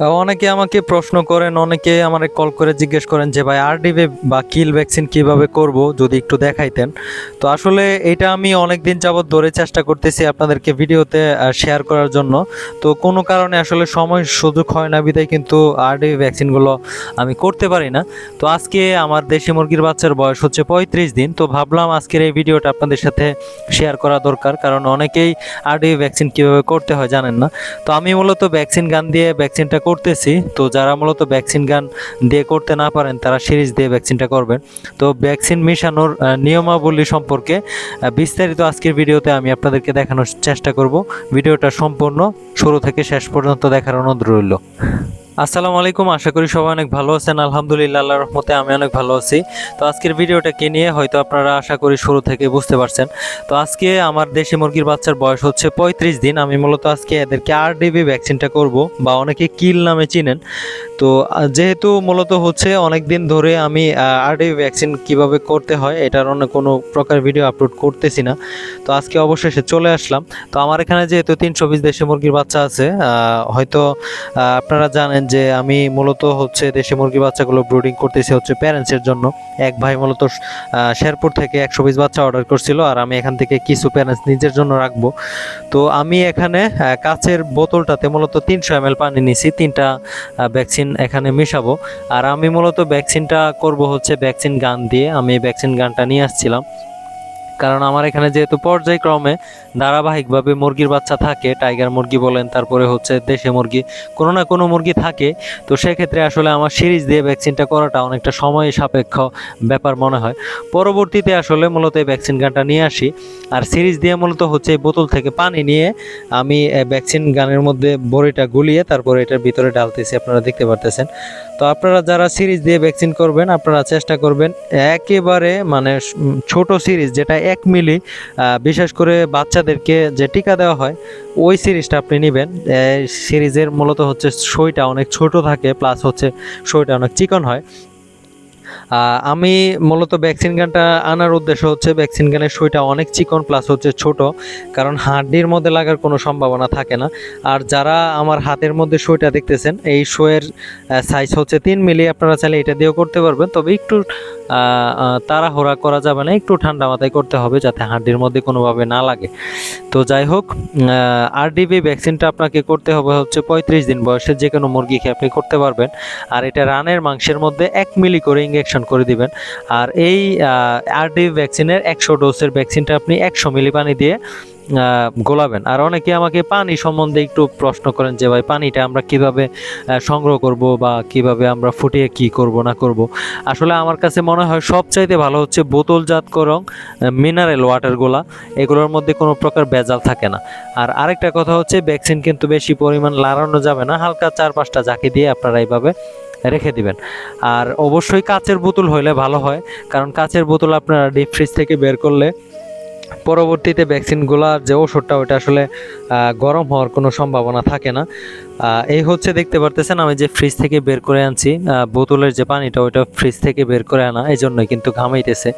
অনেকে আমাকে প্রশ্ন করেন, অনেকে আমার কল করে জিজ্ঞেস করেন যে, ভাই আরডিভি বা কিল ভ্যাকসিন কীভাবে করব? যদি একটু দেখাইতেন। তো আসলে এটা আমি অনেক দিন যাবত ধরে চেষ্টা করতেছি আপনাদেরকে ভিডিওতে শেয়ার করার জন্য। তো কোনো কারণে আসলে সময় সুযোগ হয় না বিদায়, কিন্তু আরডিভি ভ্যাকসিনগুলো আমি করতে পারি না। তো আজকে আমার দেশি মুরগির বাচ্চার বয়স হচ্ছে পঁয়ত্রিশ দিন। তো ভাবলাম আজকের এই ভিডিওটা আপনাদের সাথে শেয়ার করা দরকার, কারণ অনেকেই আরডিভি ভ্যাকসিন কীভাবে করতে হয় জানেন না। তো আমি মূলত ভ্যাকসিন গান দিয়ে ভ্যাকসিনটা করতেছি, তো যারা মূলত ভ্যাকসিন গান দিয়ে করতে না পারেন, তারা সিরিজ দিয়ে ভ্যাকসিনটা করবেন। তো ভ্যাকসিন মিশানোর নিয়মাবলী সম্পর্কে বিস্তারিত আজকের ভিডিওতে আমি আপনাদেরকে দেখানোর চেষ্টা করব। ভিডিওটা সম্পূর্ণ শুরু থেকে শেষ পর্যন্ত দেখার অনুরোধ রইল। আসসালামু আলাইকুম, আশা করি সবাই অনেক ভালো আছেন। আলহামদুলিল্লাহ, আল্লাহর রহমতে আমি অনেক ভালো আছি। তো আজকের ভিডিওটা ভিডিওটাকে নিয়ে, হয়তো আপনারা আশা করি শুরু থেকে বুঝতে পারছেন। তো আজকে আমার দেশি মুরগির বাচ্চার বয়স হচ্ছে পঁয়ত্রিশ দিন। আমি মূলত আজকে এদেরকে আর ডিবি ভ্যাকসিনটা করব বা অনেকে কিল নামে চিনেন। তো যেহেতু মূলত হচ্ছে অনেক দিন ধরে আমি আর ডিবি ভ্যাকসিন কীভাবে করতে হয়, এটার অন্য কোনো প্রকার ভিডিও আপলোড করতেছি না। তো আজকে অবশেষে চলে আসলাম। তো আমার এখানে যেহেতু তিনশো পিস দেশি মুরগির বাচ্চা আছে হয়তো আপনারা জানেন যে আমি মূলত হচ্ছে দেশি মুরগি বাচ্চাগুলো ব্রুডিং করতেছি হচ্ছে প্যারেন্টসের জন্য। এক ভাই মূলত শেরপুর থেকে একশো পিস বাচ্চা অর্ডার করছিল আর আমি এখান থেকে কিছু প্যারেন্টস নিজের জন্য রাখব। তো আমি এখানে কাচের বোতলটাতে মূলত তিনশো এম পানি নিছি, তিনটা ভ্যাকসিন এখানে মিশাবো। আর আমি মূলত ভ্যাকসিনটা করব হচ্ছে ভ্যাকসিন গান দিয়ে। আমি ভ্যাকসিন গানটা নিয়ে আসছিলাম। কারণ আমার এখানে যেহেতু পর্যায়ক্রমে ধারাবাহিকভাবে মুরগির বাচ্চা থাকে টাইগার মুরগি বলেন, তারপরে হচ্ছে দেশি মুরগি, কোনো না কোনো মুরগি থাকে, তো সেক্ষেত্রে আসলে আমার সিরিজ দিয়ে ভ্যাকসিনটা করাটা অনেকটা সময় সাপেক্ষ ব্যাপার মনে হয়। পরবর্তীতে আসলে মূলত এই ভ্যাকসিন গানটা নিয়ে আসি, আর সিরিজ দিয়ে মূলত হচ্ছে বোতল থেকে পানি নিয়ে আমি ভ্যাকসিন গানের মধ্যে বড়িটা গুলিয়ে তারপরে এটার ভিতরে ডালতেছি, আপনারা দেখতে পারতেছেন। তো আপনারা যারা সিরিজ দিয়ে ভ্যাকসিন করবেন, আপনারা চেষ্টা করবেন একেবারে মানে ছোট সিরিজ যেটা এক মিলি বিশেষ করে বাচ্চাদেরকে যে টিকা দেওয়া হয়, ওই সিরিজটা আপনি নেবেন। সিরিজের মূলত হচ্ছে সইটা অনেক ছোট থাকে প্লাস হচ্ছে সইটা অনেক চিকন হয়। আমি মূলত ভ্যাকসিন গানটা আনার উদ্দেশ্য হচ্ছে ভ্যাকসিন গানের সুইটা অনেক চিকন প্লাস হচ্ছে ছোট, কারণ হাড্ডির মধ্যে লাগার কোনো সম্ভাবনা থাকে না। আর যারা আমার হাতের মধ্যে সুইটা দেখতেছেন, এই শোয়ের সাইজ হচ্ছে তিন মিলি, আপনারা চাইলে এটা দিয়েও করতে পারবেন। তবে একটু তাড়াহুড়া করা যাবে না, একটু ঠান্ডা মাথায় করতে হবে যাতে হাড্ডির মধ্যে কোনোভাবে না লাগে। তো যাই হোক আরডিবি ভ্যাকসিনটা আপনাকে করতে হবে হচ্ছে পঁয়ত্রিশ দিন বয়সের যে কোনো মুরগিকে আপনি করতে পারবেন। আর এটা রানের মাংসের মধ্যে এক মিলি করে ইঞ্জেকশন করে দিবেন। আর এই আরডিবি ভ্যাকসিনের একশো ডোজের ভ্যাকসিনটা আপনি একশো মিলি পানি দিয়ে গোলাবেন। আর অনেকে আমাকে পানি সম্বন্ধে একটু প্রশ্ন করেন যে, ভাই, পানিটা আমরা কীভাবে সংগ্রহ করব বা কীভাবে আমরা ফুটিয়ে কি করব, না করব? আসলে আমার কাছে মনে হয় সবচাইতে ভালো হচ্ছে বোতলজাত করং মিনারেল ওয়াটারগুলা এগুলোর মধ্যে কোনো প্রকার ভেজাল থাকে না। আর আরেকটা কথা হচ্ছে ভ্যাকসিন কিন্তু বেশি পরিমাণ লাড়ানো যাবে না। হালকা চার পাঁচটা জাকি দিয়ে আপনারা এইভাবে রেখে দিবেন। আর অবশ্যই কাচের বোতল হইলে ভালো হয়। কারণ কাচের বোতল আপনারা ডিপ ফ্রিজ থেকে বের করলে পরবর্তীতে ভ্যাকসিনগুলা যে ওষুধটা ওটা আসলে গরম হওয়ার কোনো সম্ভাবনা থাকে না। এই হচ্ছে দেখতে পারতেছেন আমি যে ফ্রিজ থেকে বের করে আনছি বোতলের যে পানিটা ওইটা ফ্রিজ থেকে বের করে আনা এই জন্যই কিন্তু ঘামাইতেছে।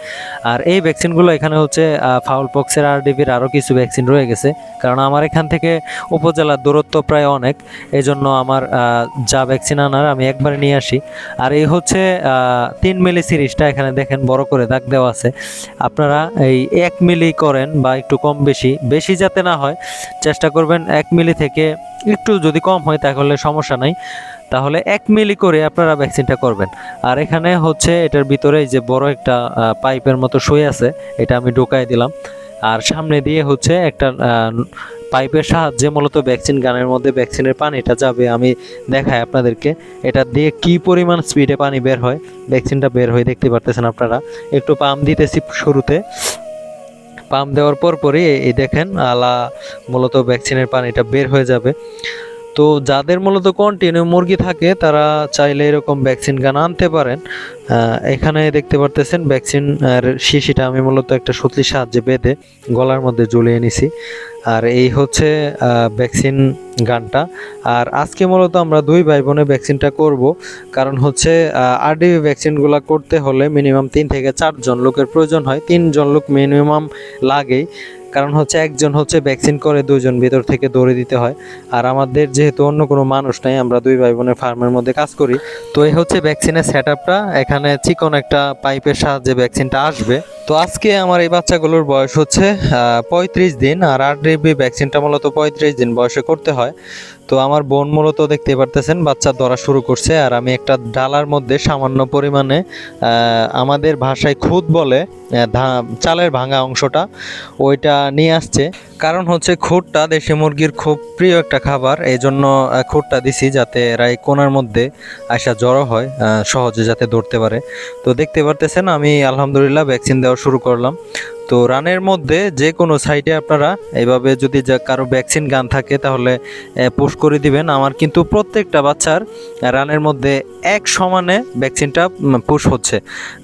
আর এই ভ্যাকসিনগুলো এখানে হচ্ছে ফাউল পক্সের আর ডিবির আরও কিছু ভ্যাকসিন রয়ে গেছে, কারণ আমার এখান থেকে উপজেলার দূরত্ব প্রায় অনেক এই জন্য আমার যা ভ্যাকসিন আনার আমি একবারে নিয়ে আসি। আর এই হচ্ছে তিন মিলি সিরিজটা এখানে দেখেন, বড় করে দাগ দেওয়া আছে। আপনারা এই এক মিলি করেন বা একটু কম বেশি বেশি যাতে না হয়, চেষ্টা করবেন এক মিলি থেকে একটু যদি কম হয় তাহলে সমস্যা নাই। তাহলে এক মিলি করে আপনারা ভ্যাকসিনটা করবেন। আর এখানে হচ্ছে এটার ভিতরে যে বড় একটা পাইপের মতো শুয়ে আছে, এটা আমি ঢোকাই দিলাম। আর সামনে দিয়ে হচ্ছে একটা পাইপের সাহায্যে মূলত ভ্যাকসিন গানের মধ্যে ভ্যাকসিনের পানিটা যাবে। আমি দেখাই আপনাদেরকে, এটা দিয়ে কি পরিমাণ স্পিডে পানি বের হয়। ভ্যাকসিনটা বের হয়ে দেখতে পারতেছেন আপনারা। একটু পাম্প দিতেছি শুরুতে। পাম্প দেওয়ার পর পরই এই- এই দেখেন আলা মূলত ভ্যাকসিনের পানিটা বের হয়ে যাবে। তো যাদের মূলত কন্টিনিউ মুরগি থাকে, তারা চাইলে এরকম ভ্যাকসিন গান আনতে পারেন। এখানে দেখতে পারতেছেন ভ্যাকসিন আর শিশিটা আমি মূলত একটা সুতলির সাহায্যে বেঁধে গলার মধ্যে জ্বলিয়ে নিছি। আর এই হচ্ছে ভ্যাকসিন গানটা। আর আজকে মূলত আমরা দুই ভাই বোনে ভ্যাকসিনটা করব। কারণ হচ্ছে আরডিবি ভ্যাকসিনগুলো করতে হলে মিনিমাম তিন থেকে চারজন লোকের প্রয়োজন হয়। তিনজন লোক মিনিমাম লাগেই। কারণ হচ্ছে, একজন হচ্ছে ভ্যাকসিন করে দুজন ভিতর থেকে দৌড়ে দিতে হয়। আর আমাদের যেহেতু অন্য কোনো মানুষ নাই, আমরা দুই ভাই বোনের ফার্মের মধ্যে কাজ করি। তো এই হচ্ছে ভ্যাকসিনের সেট এখানে চিকন একটা পাইপের সাহায্যে ভ্যাকসিনটা আসবে। তো আজকে আমার এই বাচ্চাগুলোর বয়স হচ্ছে পঁয়ত্রিশ দিন, আর আর ডিবি ভ্যাকসিনটা মূলত পঁয়ত্রিশ দিন বয়সে করতে হয়। তো আমার বোন মূলত দেখতে পারতেছেন, বাচ্চা ধরা শুরু করছে, আর আমি একটা ডালার মধ্যে সামান্য পরিমাণে আমাদের ভাষায় খুদ বলে চালের ভাঙা অংশটা ওইটা নিয়ে আসছে। কারণ হচ্ছে খুঁটটা দেশি মুরগির খুব প্রিয় একটা খাবার এই জন্য খুঁটটা দিছি যাতে এরা এই কোনার মধ্যে আসা জড়ো হয় সহজে যাতে ধরতে পারে। তো দেখতে পারতেছেন, আমি আলহামদুলিল্লাহ ভ্যাকসিন দেওয়া শুরু করলাম। তো রানের মধ্যে যে কোনো সাইডে আপনারা এভাবে যদি যা কারও ভ্যাকসিন গান থাকে তাহলে পোস্ট করে দিবেন। আমার কিন্তু প্রত্যেকটা বাচ্চার রানের মধ্যে এক সমানে ভ্যাকসিনটা পুশ হচ্ছে।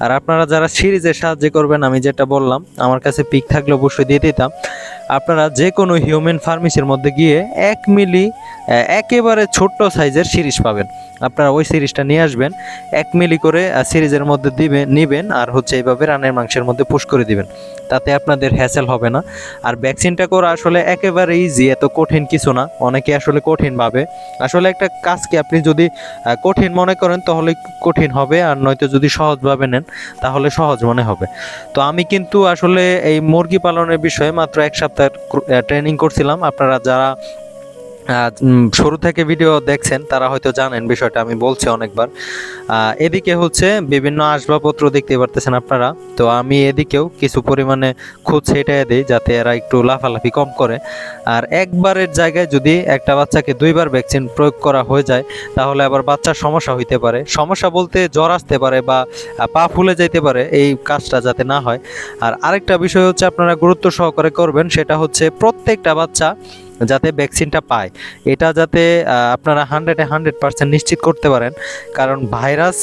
আর আপনারা যারা সিরিজের সাহায্য করবেন, আমি যেটা বললাম, আমার কাছে পিক থাকলে অবশ্যই দিয়ে দিতাম। আপনারা যে কোনো হিউম্যান ফার্মেসির মধ্যে গিয়ে এক মিলি একেবারে ছোট্ট সাইজের সিরিজ পাবেন। আপনারা ওই সিরিজটা নিয়ে আসবেন, এক মিলি করে সিরিজের মধ্যে দিবেন নিবেন আর হচ্ছে এইভাবে রানের মাংসের মধ্যে পুশ করে দিবেন। তাতে আপনাদের হ্যাসেল হবে না। আর ভ্যাকসিনটা করা আসলে একেবারে ইজি এত কঠিন কিছু না। অনেকে আসলে কঠিন ভাবে। আসলে একটা কাজকে আপনি যদি কঠিন মনে করেন, তাহলে কঠিন হবে। আর নয়তো যদি সহজভাবে নেন, তাহলে সহজ মনে হবে। তো আমি কিন্তু আসলে এই মুরগি পালনের বিষয়ে মাত্র এক সপ্তাহ ট্রেনিং করছিলাম। আপনারা যারা শুরু থেকে ভিডিও দেখছেন, তারা হয়তো জানেন বিষয়টা, আমি বলছি অনেকবার। এদিকে হচ্ছে বিভিন্ন আসবাবপত্র দেখতে পারতেছেন আপনারা। তো আমি এদিকেও কিছু পরিমাণে খুদ ছেটাই দিই, যাতে এরা একটু লাফালাফি কম করে। আর একবারের জায়গায় যদি একটা বাচ্চাকে দুইবার ভ্যাকসিন প্রয়োগ করা হয়ে যায়, তাহলে আবার বাচ্চার সমস্যা হইতে পারে। সমস্যা বলতে জ্বর আসতে পারে বা পা ফুলে যেতে পারে, এই কাজটা যাতে না হয়। আর আরেকটা বিষয় হচ্ছে আপনারা গুরুত্ব সহকারে করবেন, সেটা হচ্ছে প্রত্যেকটা বাচ্চা যাতে ভ্যাকসিনটা পায়। এটা যাতে আপনারা হান্ড্রেডে হান্ড্রেড পার্সেন্ট নিশ্চিত করতে পারেন। কারণ ভাইরাস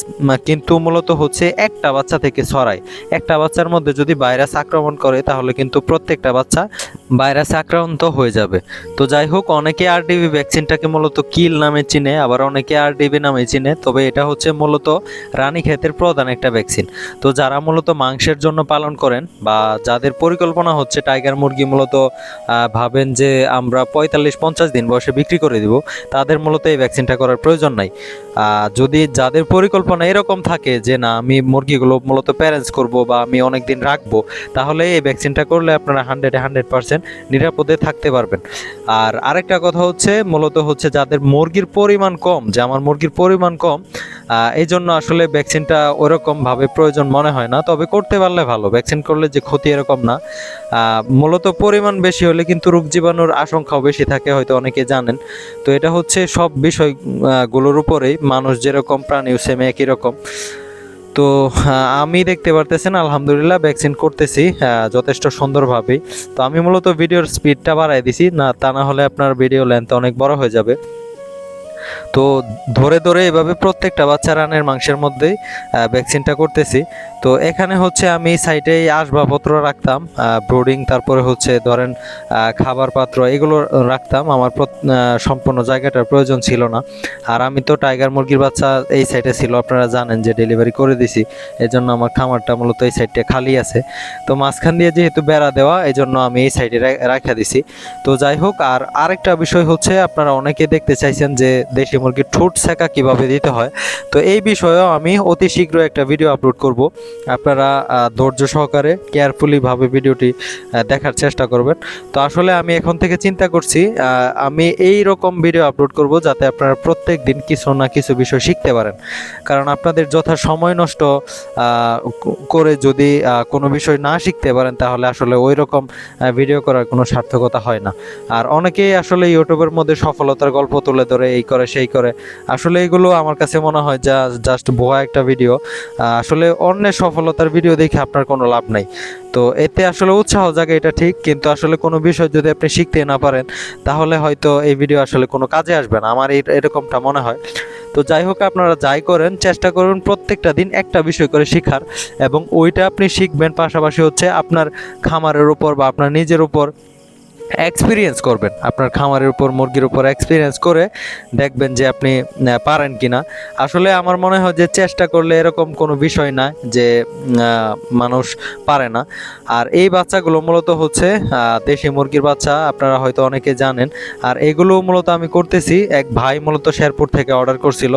কিন্তু মূলত হচ্ছে একটা বাচ্চা থেকে ছড়ায়। একটা বাচ্চার মধ্যে যদি ভাইরাস আক্রমণ করে, তাহলে কিন্তু প্রত্যেকটা বাচ্চা ভাইরাসে আক্রান্ত হয়ে যাবে। তো যাই হোক, অনেকে আরডিবি ভ্যাকসিনটাকে মূলত কিল নামে চিনে, আবার অনেকে আরডিবি নামে চিনে, তবে এটা হচ্ছে মূলত রানীক্ষেতের প্রধান একটা ভ্যাকসিন তো যারা মূলত মাংসের জন্য পালন করেন বা যাদের পরিকল্পনা হচ্ছে টাইগার মুরগি মূলত ভাবেন যে আমরা পঁয়তাল্লিশ পঞ্চাশ দিন বয়সে বিক্রি করে দিব, তাদের মূলত এই ভ্যাকসিনটা করার প্রয়োজন নাই। যদি যাদের পরিকল্পনা এরকম থাকে যে না, আমি মুরগিগুলো মূলত প্যারেন্টস করব বা আমি অনেক দিন রাখব, তাহলে এই ভ্যাকসিনটা করলে আপনারা হান্ড্রেডে হান্ড্রেড পার্সেন্ট নিরাপদে থাকতে পারবেন। আর আরেকটা কথা হচ্ছে, মূলত হচ্ছে যাদের মুরগির পরিমাণ কম, যে আমার মুরগির পরিমাণ কম এই জন্য আসলে ভ্যাকসিনটা ওরকম ভাবে প্রয়োজন মনে হয় না। তবে করতে পারলে ভালো, ভ্যাকসিন করলে যে ক্ষতি এরকম না। মূলত পরিমাণ বেশি হলে কিন্তু রোগ জীবাণুর আশঙ্কাও বেশি থাকে, হয়তো অনেকে জানেন। তো এটা হচ্ছে সব বিষয়গুলোর উপরেই মানুষ যেরকম প্রাণীও সেমে একই রকম। তো আমি দেখতে পারতেছেন আলহামদুলিল্লাহ ভ্যাকসিন করতেছি যথেষ্ট সুন্দরভাবেই তো আমি মূলত ভিডিওর স্পিডটা বাড়াই দিছি, না, তা না হলে আপনার ভিডিও লেন্থ অনেক বড় হয়ে যাবে। তো ধরে ধরে এভাবে প্রত্যেকটা বাচ্চা রানের মাংসের মধ্যেই ভ্যাকসিনটা করতেছি। তো এখানে হচ্ছে আমি সাইডে আসবাবপত্র রাখতাম ব্রোডিং তারপরে হচ্ছে ধরেন খাবার পাত্র এগুলো রাখতাম। আমার সম্পূর্ণ জায়গাটার প্রয়োজন ছিল না। আর আমি তো টাইগার মুরগির বাচ্চা এই সাইডে ছিল, আপনারা জানেন যে ডেলিভারি করে দিছি। এই জন্য আমার খামারটা মূলত এই সাইডটা খালি আছে। তো মাঝখান দিয়ে যেহেতু বেড়া দেওয়া এই জন্য আমি এই সাইডে রাখা দিছি। তো যাই হোক, আর আরেকটা বিষয় হচ্ছে, আপনারা অনেকে দেখতে চাইছেন যে দেশি মুরগির ঠোঁট শেখা কীভাবে দিতে হয়? তো এই বিষয়েও আমি অতি শীঘ্র একটা ভিডিও আপলোড করব। আপনারা ধৈর্য সহকারে কেয়ারফুলি ভাবে ভিডিওটি দেখার চেষ্টা করবেন। তো আসলে আমি এখন থেকে চিন্তা করছি আমি এই রকম ভিডিও আপলোড করব যাতে আপনারা প্রত্যেক দিন কিছু না কিছু বিষয় শিখতে পারেন। কারণ আপনাদের যথা সময় নষ্ট করে যদি কোনো বিষয় না শিখতে পারেন, তাহলে আসলে ওই রকম ভিডিও করার কোনো সার্থকতা হয় না। আর অনেকেই আসলে ইউটিউবের মধ্যে সফলতার গল্প তুলে ধরে, এই করে সেই করে। আসলে এগুলো আমার কাছে মনে হয় যা জাস্ট ভুয়া একটা ভিডিও আসলে অন্যের সফলতার ভিডিও দেখে আপনার কোনো লাভ নাই। তো এতে আসলে উৎসাহ জাগে, এটা ঠিক। কিন্তু আসলে কোনো বিষয় যদি আপনি শিখতে না পারেন, তাহলে হয়তো এই ভিডিও আসলে কোনো কাজে আসবে না। আমার এরকমটা মনে হয়। তো যাই হোক, আপনারা যাই করেন, চেষ্টা করুন প্রত্যেকটা দিন একটা বিষয় করে শেখার। এবং ওইটা আপনি শিখবেন পাশাপাশি হচ্ছে আপনার খামারের উপর বা আপনার নিজের উপর এক্সপিরিয়েন্স করবেন। আপনার খামারের উপর, মুরগির উপর এক্সপিরিয়েন্স করে দেখবেন যে আপনি পারেন কিনা। আসলে আমার মনে হয় যে চেষ্টা করলে এরকম কোনো বিষয় না যে মানুষ পারে না। আর এই বাচ্চাগুলো মূলত হচ্ছে দেশি মুরগির বাচ্চা, আপনারা হয়তো অনেকে জানেন। আর এগুলো মূলত আমি করতেছি, এক ভাই মূলত শেরপুর থেকে অর্ডার করছিল।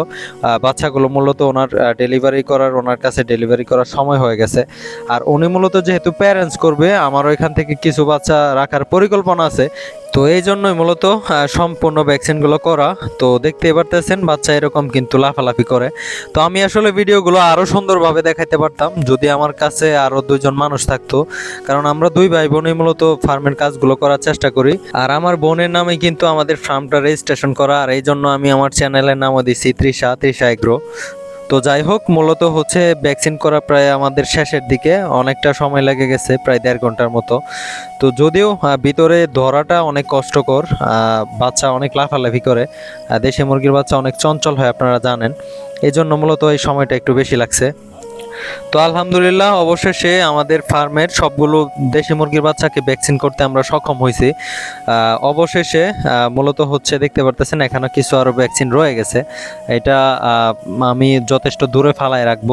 বাচ্চাগুলো মূলত ওনার ডেলিভারি করার, ওনার কাছে ডেলিভারি করার সময় হয়ে গেছে। আর উনি মূলত যেহেতু প্যারেন্টস করবে, আমারও এখান থেকে কিছু বাচ্চা রাখার পরিকল্পনা আছে। তো এই জন্যই মূলত সম্পূর্ণ ভ্যাকসিনগুলো করা। তো দেখতে পারতেছেন, বাচ্চা এরকম কিন্তু লাফালাফি করে। তো আমি আসলে ভিডিওগুলো আরও সুন্দরভাবে দেখাইতে পারতাম, যদি আমার কাছে আরও দুজন মানুষ থাকতো। কারণ আমরা দুই ভাই বোনই মূলত ফার্মের কাজগুলো করার চেষ্টা করি। আর আমার বোনের নামে কিন্তু আমাদের ফার্মটা রেজিস্ট্রেশন করা। আর এই জন্য আমি আমার চ্যানেলের নামও দিছি তৃষা তৃষা এগ্রো তো যাই হোক, মূলত হচ্ছে ভ্যাকসিন করা প্রায় আমাদের শেষের দিকে। অনেকটা সময় লেগে গেছে, প্রায় দেড় ঘণ্টার মতো। তো যদিও ভিতরে ধরাটা অনেক কষ্টকর বাচ্চা অনেক লাফালাফি করে দেশি মুরগির বাচ্চা অনেক চঞ্চল হয় আপনারা জানেন। এই জন্য মূলত এই সময়টা একটু বেশি লাগছে। তো আলহামদুলিল্লাহ, অবশেষে আমাদের ফার্মের সবগুলো দেশি মুরগির বাচ্চাকে ভ্যাকসিন করতে আমরা সক্ষম হয়েছি। অবশেষে মূলত হচ্ছে দেখতে পারতেছেন, এখানে কিছু আরও ভ্যাকসিন রয়ে গেছে। এটা আমি যথেষ্ট দূরে ফালায় রাখব।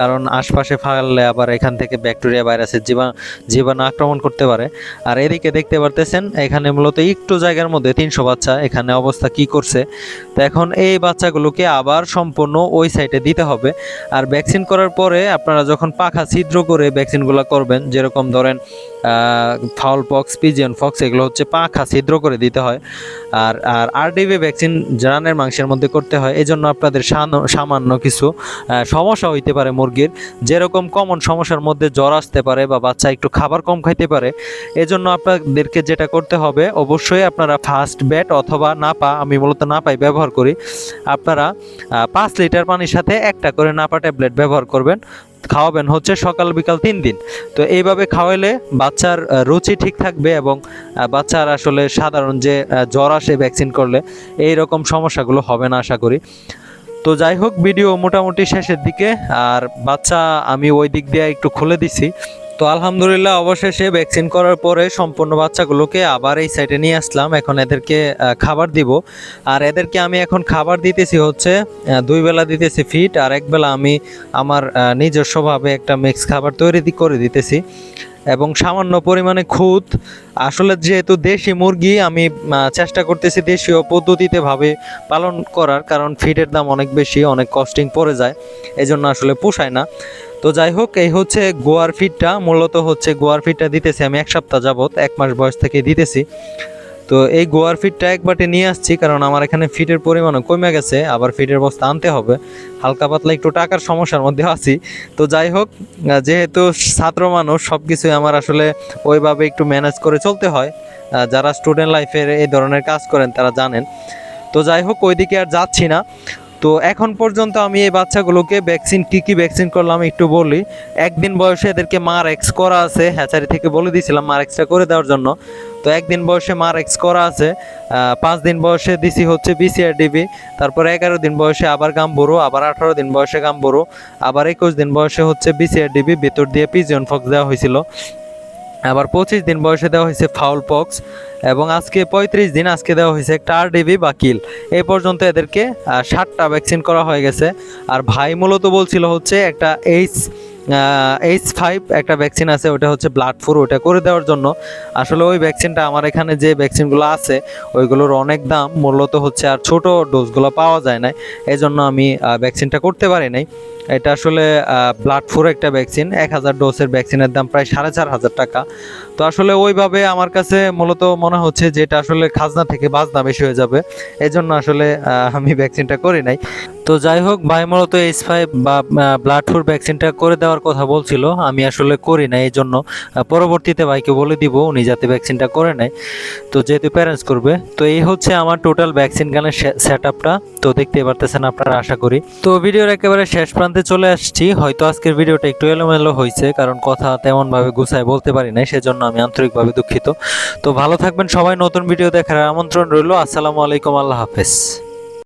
কারণ আশপাশে ফালালে আবার এখান থেকে ব্যাকটেরিয়া ভাইরাসের জীবা জীবাণু আক্রমণ করতে পারে। আর এদিকে দেখতে পারতেছেন, এখানে মূলত একটু জায়গার মধ্যে তিনশো বাচ্চা এখানে অবস্থা কি করছে। তো এখন এই বাচ্চাগুলোকে আবার সম্পূর্ণ ওই সাইডে দিতে হবে। আর ভ্যাকসিন করার পরে আপনারা যখন পাখা ছিদ্র করে ভ্যাকসিনগুলো করবেন, যেরকম ধরেন ফাউল পক্স পিজিয়ন ফক্স এগুলো হচ্ছে পাখা ছিদ্র করে দিতে হয়। আর আর আরডিভি ভ্যাকসিন রানের মাংসের মধ্যে করতে হয় এই জন্য আপনাদের সামান্য কিছু সমস্যা হইতে পারে মুরগির যেরকম কমন সমস্যার মধ্যে জ্বর আসতে পারে বা বাচ্চা একটু খাবার কম খাইতে পারে, এজন্য আপনাদেরকে যেটা করতে হবে অবশ্যই আপনারা ফার্স্ট ব্যাট অথবা নাপা, আমি মূলত নাপাই ব্যবহার করি, আপনারা পাঁচ লিটার পানির সাথে একটা করে নাপা ট্যাবলেট ব্যবহার করবেন, খাওয়াবেন হচ্ছে সকাল বিকাল তিন দিন। তো এইভাবে খাওয়াইলে বাচ্চার রুচি ঠিক থাকবে এবং বাচ্চার আসলে সাধারণ যে জ্বর আসে ভ্যাকসিন করলে এই রকম সমস্যাগুলো হবে না আশা করি। তো যাই হোক ভিডিও মোটামুটি শেষের দিকে। আর বাচ্চা আমি ওই দিক দিয়ে একটু খুলে দিছি। তো আলহামদুলিল্লাহ, অবশেষে ভ্যাকসিন করার পরে সম্পূর্ণ বাচ্চাগুলোকে আবার এই সাইডে নিয়ে আসলাম। এখন এদেরকে খাবার দিব। আর এদেরকে আমি এখন খাবার দিতেছি হচ্ছে দুই বেলা দিতেছি ফিট আর এক বেলা আমি আমার নিজস্বভাবে একটা মিক্স খাবার তৈরি করে দিতেছি। এবং সামান্য পরিমাণে খুদ আসলে যেহেতু দেশি মুরগি, আমি চেষ্টা করতেছি দেশীয় পদ্ধতিতে ভাবে পালন করার, কারণ ফিডের দাম অনেক বেশি, অনেক কস্টিং পড়ে যায়। এই জন্য আসলে পোষায় না। তো যাই হোক, এই হচ্ছে গোয়ার ফিডটা মূলত হচ্ছে গোয়ার ফিডটা দিতেছি আমি এক সপ্তাহ যাবত এক মাস বয়স থেকে দিতেছি। তো এই গোয়ার ফিটটা এক বাটে নিয়ে আসছি, কারণ আমার এখানে ফিটের পরিমাণও কমে গেছে, আবার ফিটের বস্তা আনতে হবে। হালকা পাতলা একটু টাকার সমস্যার মধ্যে আছি। তো যাই হোক যেহেতু ছাত্র মানুষ সব কিছুই আমার আসলে ওইভাবে একটু ম্যানেজ করে চলতে হয়। যারা স্টুডেন্ট লাইফের এই ধরনের কাজ করেন, তারা জানেন। তো যাই হোক, ওইদিকে আর যাচ্ছি না। তো এখন পর্যন্ত আমি এই বাচ্চাগুলোকে ভ্যাকসিন কী কী ভ্যাকসিন করলাম একটু বলি। একদিন বয়সে এদেরকে মার এক্স করা আছে, হ্যাচারি থেকে বলে দিয়েছিলাম মার এক্সটা করে দেওয়ার জন্য। তো একদিন বয়সে মার এক্স করা আছে পাঁচ দিন বয়সে দিছি হচ্ছে বিসিআর ডিবি তারপরে এগারো দিন বয়সে আবার গাম্বুরু, আবার আঠারো দিন বয়সে গাম্বুরু, আবার একুশ দিন বয়সে হচ্ছে বিসিআর ডিবি ভিতর দিয়ে পিজিয়ন ফক্স দেওয়া হয়েছিল। আবার পঁচিশ দিন বয়সে দেওয়া হয়েছে ফাউল পক্স এবং আজকে পঁয়ত্রিশ দিন আজকে দেওয়া হয়েছে একটা আরডিবি বা কিল। এই পর্যন্ত এদেরকে ষাটটা ভ্যাকসিন করা হয়ে গেছে। আর ভাই মূলত বলছিল হচ্ছে একটা এইচ এইচ ফাইভ একটা ভ্যাকসিন আছে, ওটা হচ্ছে ব্লাড ফোর ওটা করে দেওয়ার জন্য। আসলে ওই ভ্যাকসিনটা আমার এখানে যে ভ্যাকসিনগুলো আছে, ওইগুলোর অনেক দাম, মূলত হচ্ছে আর ছোট ডোজগুলো পাওয়া যায় না এই জন্য আমি ভ্যাকসিনটা করতে পারি নাই। এটা আসলে ব্লাড ফোর একটা ভ্যাকসিন এক হাজার ডোজের ভ্যাকসিনের দাম প্রায় সাড়ে চার হাজার টাকা। তো আসলে ওইভাবে আমার কাছে মূলত মনে হচ্ছে যে এটা আসলে খাজনা থেকে বাজনা বেশি হয়ে যাবে। এই জন্য আসলে আমি ভ্যাকসিনটা করি নাই। তো যাই হোক, ভাই মূলত এইচ ফাইভ বা ব্লাড ফোর ভ্যাকসিনটা করে দেওয়ার কথা বলছিল। আমি আসলে করি না এই জন্য পরবর্তীতে ভাইকে বলে দিব, উনি যাতে ভ্যাকসিনটা করে নেয়। তো যেহেতু প্যারেন্টস করবে, তো এই হচ্ছে আমার টোটাল ভ্যাকসিন গানের সেট আপটা তো দেখতে পারতেছেন আপনারা, আশা করি। তো ভিডিওর একেবারে শেষ প্রান্তে চলে আসছি। হয়তো আজকের ভিডিওটা একটু এলোমেলো হয়েছে কারণ কথা তেমনভাবে গুছায় বলতে পারি নাই, সেজন্য আমি আন্তরিকভাবে দুঃখিত। তো ভালো থাকবেন সবাই, নতুন ভিডিও দেখার আমন্ত্রণ রইল। আসসালামু আলাইকুম, আল্লাহ হাফেজ।